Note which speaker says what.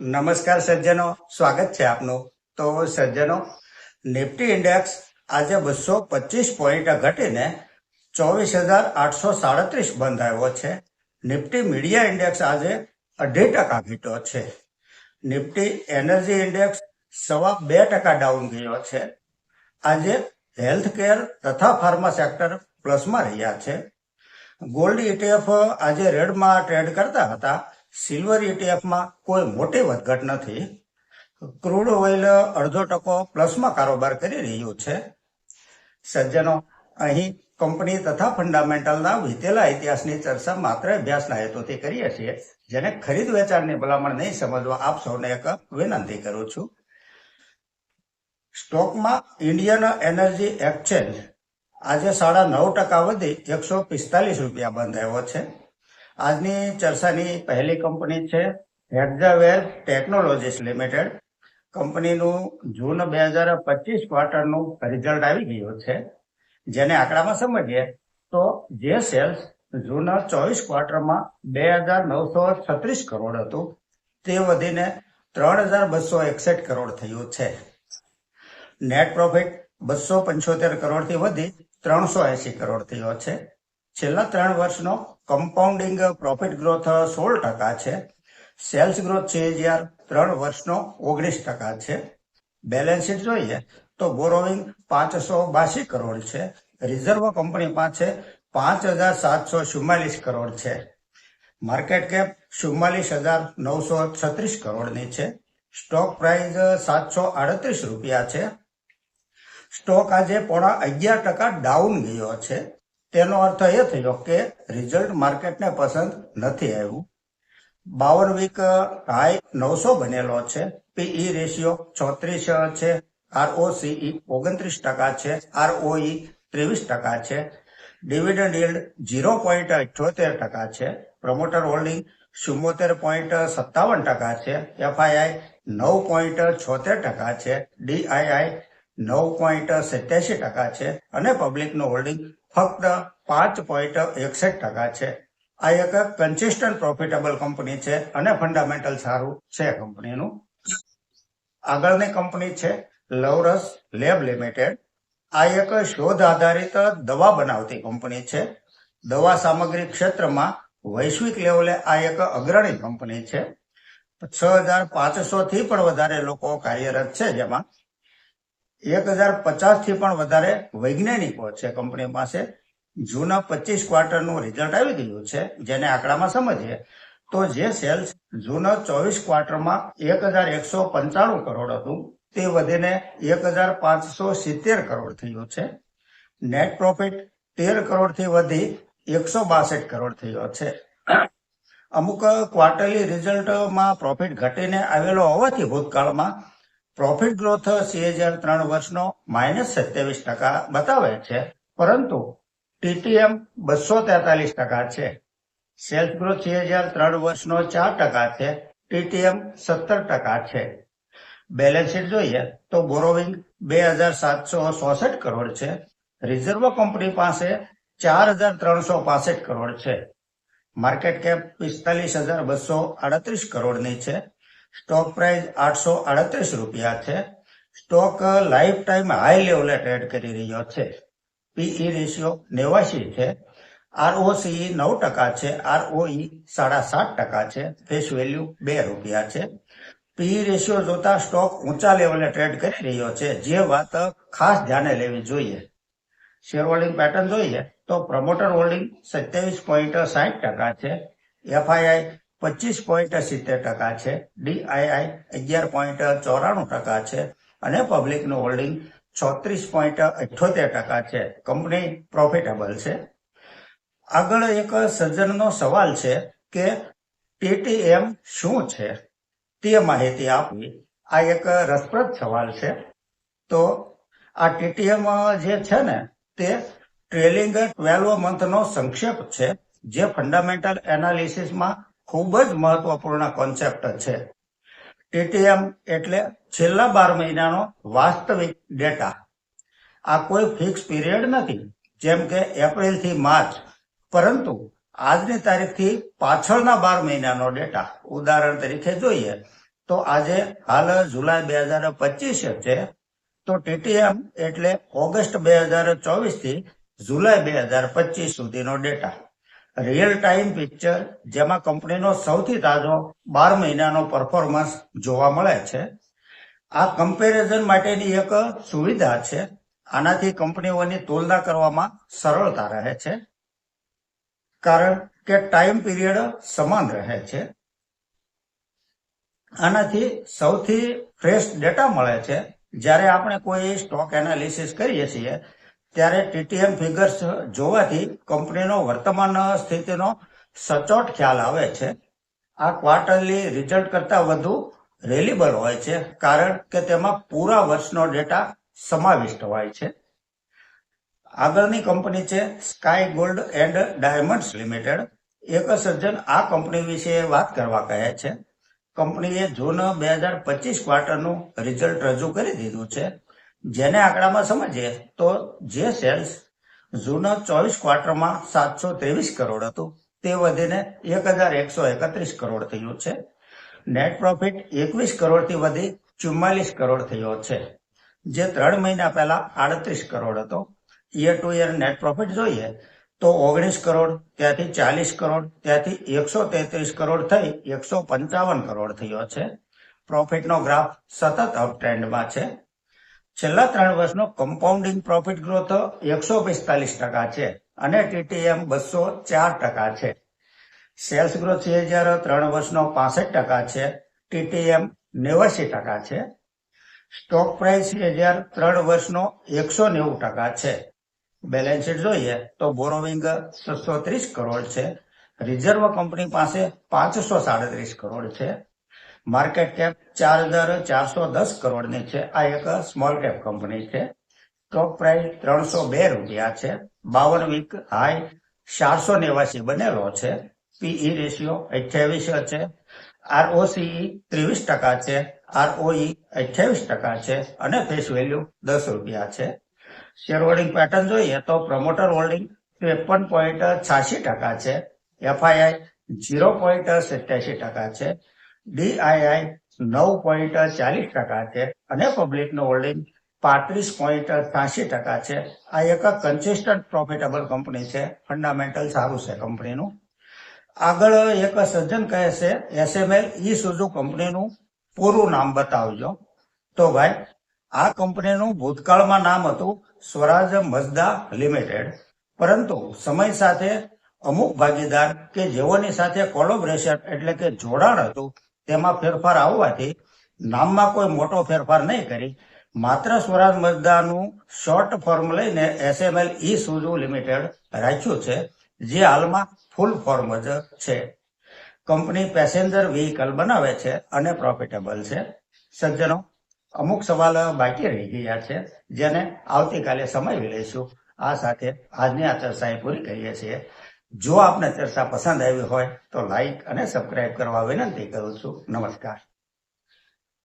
Speaker 1: નમસ્કાર સજ્જનો, સ્વાગત છે આપનું. તો સજ્જનો, નિફ્ટી ઇન્ડેક્સ આજે બસો પચીસ પોઈન્ટ ઘટીને ચોવીસ હજાર આઠસો સાડત્રીસ બંધ આવ્યો છે. નિફ્ટી મીડિયા ઇન્ડેક્સ આજે અઢી ટકા ઘટ્યો છે. નિફ્ટી એનર્જી ઇન્ડેક્સ સવા બે ટકા ડાઉન ગયો છે. આજે હેલ્થ કેર તથા ફાર્મા સેક્ટર પ્લસમાં રહ્યા છે. ગોલ્ડ ઇટીએફ આજે રેડમાં ટ્રેડ કરતા હતા. સિલ્વર ઇટીએફમાં કોઈ મોટી વધઘટ નથી. ક્રૂડ ઓઇલ અડધો ટકો પ્લસમાં કારોબાર કરી રહ્યું છે. સજ્જનો, અહીં કંપની તથા ફંડામેન્ટલના વીતેલા ઇતિહાસની ચર્ચા માત્ર અભ્યાસના હેતુથી કરીએ છીએ, જેને ખરીદ વેચાણની ભલામણ નહીં સમજવા આપ સૌને એક વિનંતી કરું છું. સ્ટોકમાં ઇન્ડિયન એનર્જી એક્સચેન્જ આજે સાડા નવ ટકા વધી એકસો પિસ્તાલીસ રૂપિયા બંધ આવ્યો છે. આજની ચર્ચાની પહેલી કંપની છે હેક્ઝાવેર ટેકનોલોજીસ લિમિટેડ. કંપનીનું જૂન બે હજાર પચીસ ક્વાર્ટરનું રિઝલ્ટ આવી ગયું છે. જેને આંકડામાં સમજીએ તો જે સેલ્સ જૂન ચોવીસ ક્વાર્ટરમાં બે હજાર નવસો છત્રીસ કરોડ હતું, તે વધીને ત્રણ હજાર બસો એકસઠ કરોડ થયું છે. નેટ પ્રોફિટ બસો પંચોતેર કરોડથી વધી ત્રણસો એસી કરોડ થયો છે. છેલ્લા ત્રણ વર્ષનો કમ્પાઉન્ડિંગ પ્રોફિટ ગ્રોથ સોળ ટકા છે. સેલ્સ ગ્રોથ છે હજાર ત્રણ વર્ષનો ઓગણીસ ટકા છે. બેલેન્સ શીટ જોઈએ તો બોરોવિંગ પાંચસો બાસી કરોડ છે. રિઝર્વ કંપની પાસે પાંચ હજાર સાતસો ચુમ્માલીસ કરોડ છે. માર્કેટ કેપ ચુમ્માલીસ હજાર નવસો છત્રીસ કરોડની છે. સ્ટોક પ્રાઇસ સાતસો આડત્રીસ રૂપિયા છે. સ્ટોક આજે પોણા અગિયાર ટકા ડાઉન ગયો છે. તેનો અર્થ એ થયો કે રિઝલ્ટ માર્કેટને પસંદ નથી આવ્યું. બાવન વીક હાઈ નવસો બનેલો છે. પીઈ રેશિયો ચોત્રીસ છે. આરઓસીઈ ઓગણત્રીસ ટકા છે. આરઓઈ ત્રેવીસ ટકા છે. ડિવિડન્ડ યીલ્ડ ઝીરો પોઈન્ટ અઠ્યોતેર ટકા છે. પ્રમોટર હોલ્ડિંગ ચુમ્મોતેર પોઈન્ટ સત્તાવન ટકા છે. એફઆઈઆઈ નવ પોઈન્ટ છોતેર ટકા છે. ડીઆઈઆઈ નવ પોઈન્ટ સત્યાસી ટકા છે અને પબ્લિકનું હોલ્ડિંગ ફક્ત પાંચ પોઈન્ટ એકસઠ ટકા છે. આ એક કન્સિસ્ટન્ટ પ્રોફિટેબલ કંપની છે અને ફંડામેન્ટલ સારું છે કંપનીનું આગળની કંપની છે લવરસ લેબ લિમિટેડ. આ એક શોધ આધારિત દવા બનાવતી કંપની છે. દવા સામગ્રી ક્ષેત્રમાં વૈશ્વિક લેવલે આ એક અગ્રણી કંપની છે. છ હજાર પાંચસો થી પણ વધારે લોકો કાર્યરત છે જેમાં એક હજાર પચાસથી પણ વધારે વૈજ્ઞાનિકો છે કંપની પાસે. જૂના પચીસ ક્વાર્ટરનું રિઝલ્ટ આવી ગયું છે, જેને આંકડામાં સમજીએ. તો જે સેલ્સ જૂના ચોવીસ ક્વાર્ટરમાં એક હજાર એકસો પંચાણું કરોડ હતું. તે વધીને એક હજાર પાંચસો સિત્તેર કરોડ થયું છે. નેટ પ્રોફિટ તેર કરોડથી વધી એકસો બાસઠ કરોડ થયો છે. અમુક ક્વાર્ટરલી રિઝલ્ટમાં પ્રોફિટ ઘટીને આવેલો હોવાથી ભૂતકાળમાં પ્રોફિટ ગ્રોથ સીએજર ત્રણ વર્ષનો માઇનસ સત્યાવીસ ટકા બતાવે છે. પરંતુ ટીટીએમ બસો તેતાલીસ ટકા છે. સેલ્સ ગ્રોથ સીએજર ત્રણ વર્ષનો ચાર ટકા છે. ટીટીએમ સત્તર ટકા છે. બેલેન્સ શીટ જોઈએ તો બોરોવિંગ બે હજાર સાતસો ચોસઠ કરોડ છે. રિઝર્વ કંપની પાસે ચાર હજાર ત્રણસો પાસઠ કરોડ છે. માર્કેટ કેપ પિસ્તાલીસ હજાર બસો આડત્રીસ કરોડની છે. સ્ટોક પ્રાઇસ આઠસો આડત્રીસ રૂપિયા છે. સ્ટોક લાઈફ ટાઈમ હાઈ લેવલે ટ્રેડ કરી રહ્યો છે. પીઈ રેશિયો નેવાસી છે. આરઓસી નવ ટકા છે. આરઓઈ સાડા સાત ટકા છે. ફેસ વેલ્યુ બે રૂપિયા છે. પીઈ રેશિયો જોતા સ્ટોક ઊંચા લેવલે ટ્રેડ કરી રહ્યો છે. જે વાત ખાસ ધ્યાને લેવી જોઈએ. શેર હોલ્ડિંગ પેટર્ન જોઈએ તો પ્રમોટર હોલ્ડિંગ સત્યાવીસ પોઈન્ટ સાઠ ટકા છે. એફઆઈઆઈ પચીસ પોઈન્ટ સિત્તેર ટકા છે. ડીઆઈઆઈ અગિયાર પોઈન્ટ ચોરાણું ટકા છે અને પબ્લિકનું હોલ્ડિંગ ચોત્રીસ પોઈન્ટ અઠ્યોતેર ટકા છે. કંપની પ્રોફિટેબલ છે. આગળ એક સજ્જનનો સવાલ છે કે ટીટીએમ શું છે? તે માહિતી આપવી આ એક રસપ્રદ સવાલ છે. તો આ ટીટીએમ જે છે ને, તે ટ્રેલિંગ ટ્વેલ્વ મંથનો સંક્ષેપ છે, જે ફંડામેન્ટલ એનાલિસિસમાં ખૂબ જ મહત્વપૂર્ણ કોન્સેપ્ટ છે. ટીટીએમ એટલે છેલ્લા બાર મહિનાનો વાસ્તવિક ડેટા આ કોઈ ફિક્સ પીરિયડ નથી, જેમ કે એપ્રિલથી માર્ચ પરંતુ આજની તારીખથી પાછળના બાર મહિનાનો ડેટા ઉદાહરણ તરીકે જોઈએ, તો આજે હાલ જુલાઈ બે હજાર પચીસ છે, તો ટીટીએમ એટલે ઓગસ્ટ બે હજાર ચોવીસથી જુલાઈ બે હજાર પચીસ સુધીનો ડેટા રિયલ ટાઈમ પિક્ચર જેમાં કંપનીનો સૌથી તાજો બાર મહિનાનો પરફોર્મન્સ જોવા મળે છે. આ કમ્પેરિઝન માટેની એક સુવિધા છે. આનાથી કંપનીઓની તુલના કરવામાં સરળતા રહે છે. કારણ કે ટાઈમ પીરિયડ સમાન રહે છે. આનાથી સૌથી ફ્રેશ ડેટા મળે છે. જ્યારે આપણે કોઈ સ્ટોક એનાલિસિસ કરીએ છીએ ત્યારે ટીટીએમ ફિગર્સ જોવાથી કંપનીનો વર્તમાન સ્થિતિનો સચોટ ખ્યાલ આવે છે. આ ક્વાર્ટરલી રિઝલ્ટ કરતા વધુ રેલિબલ હોય છે, કારણ કે તેમાં પૂરા વર્ષનો ડેટા સમાવિષ્ટ હોય છે. આગળની કંપની છે Sky Gold and Diamonds Limited એક સજ્જન આ કંપની વિશે વાત કરવા કહે છે. કંપનીએ જૂન બે હજાર પચીસ ક્વાર્ટરનું રિઝલ્ટ રજૂ કરી દીધું છે. જેને આંકડામાં સમજીએ, તો જે સેલ્સ જૂના ચોવીસ ક્વાર્ટરમાં સાતસો ત્રેવીસ કરોડ હતું, તે વધીને એક હજાર એકસો એકત્રીસ કરોડ થયું છે. નેટ પ્રોફિટ એકવીસ કરોડથી વધી ચુમ્માલીસ કરોડ થયો છે, જે ત્રણ મહિના પહેલા આડત્રીસ કરોડ હતો. Year to year net profit જોઈએ, તો ઓગણીસ કરોડ, ત્યાંથી ચાલીસ કરોડ, ત્યાંથી એકસો તેત્રીસ કરોડ થઈ એકસો પંચાવન કરોડ થયો છે. પ્રોફિટનો ગ્રાફ સતત અપ ટ્રેન્ડમાં છે. છેલ્લા ત્રણ વર્ષનો કમ્પાઉન્ડિંગ પ્રોફિટ ગ્રોથ એકસો પિસ્તાલીસ ટકા છે અને ટીટીએમ બસો ચાર ટકા છે. સેલ્સ ગ્રોથ સીએજીઆર ત્રણ વર્ષનો પાસઠ ટકા છે ટીટીએમ નેવાસી ટકા છે. સ્ટોક પ્રાઇસ હજાર ત્રણ વર્ષનો એકસો નેવું ટકા છે. બેલેન્સ શીટ જોઈએ તો બોરોવિંગ છસો ત્રીસ કરોડ છે. રિઝર્વ કંપની પાસે પાંચસો સાડત્રીસ કરોડ છે. માર્કેટ કેપ ચાર હજાર ચારસો દસ કરોડની છે. આ એક સ્મોલ કેપ કંપની છે. સ્ટોક પ્રાઇસ ત્રણસો બે રૂપિયા છે. બાવન વીક હાઈ ચારસો નેવાસી બનેલો છે. પીઈ રેશિયો અઠ્યાવીસ છે. આરઓસીઈ ત્રેવીસ ટકા છે. આરઓઈ અઠ્યાવીસ ટકા છે અને ફેસ વેલ્યુ દસ રૂપિયા છે. શેર હોલ્ડિંગ પેટર્ન જોઈએ તો પ્રમોટર હોલ્ડિંગ ત્રેપન પોઈન્ટ છ્યાસી ટકા છે. એફઆઈઆઈ ઝીરો પોઈન્ટ સત્યાસી ટકા છે. ડીઆઈઆઈ નવ પોઈન્ટ ચાલીસ ટકા છે અને પબ્લિકનું હોલ્ડિંગ પાંત્રીસ પોઈન્ટ ત્યાસી ટકા છે. આ એક કન્સિસ્ટન્ટ પ્રોફિટેબલ કંપની છે. ફંડામેન્ટલ સારું છે કંપનીનું. આગળ એક સજ્જન કહે છે એસએમએલ ઈ સુઝુ કંપનીનું પૂરું નામ બતાવજો. તો ભાઈ, આ કંપનીનું ભૂતકાળમાં નામ હતું સ્વરાજ મઝદા લિમિટેડ. પરંતુ સમય સાથે અમુક ભાગીદાર કે જેઓની સાથે કોલોબરેશન એટલે કે જોડાણ હતું તેમાં ફેરફાર આવવાથી નામમાં કોઈ મોટો ફેરફાર નહીં કરી. માત્ર સ્વરાજ મઝદાનું શોર્ટ ફોર્મ લઈને એસએમએલ ઈ સુઝુ લિમિટેડ રાખ્યું છે, જે હાલમાં ફૂલ ફોર્મ જ છે. કંપની પેસેન્જર વ્હીકલ બનાવે છે અને પ્રોફિટેબલ છે. સજ્જનો, અમુક સવાલ બાકી રહી ગયા છે, જેને આવતીકાલે સમય લઈશું. આ સાથે આજની આ ચર્ચા પૂરી કરીએ છીએ. જો આપને ચર્ચા પસંદ આવી હોય તો લાઈક અને સબસ્ક્રાઇબ કરવા વિનંતી કરું છું. નમસ્કાર.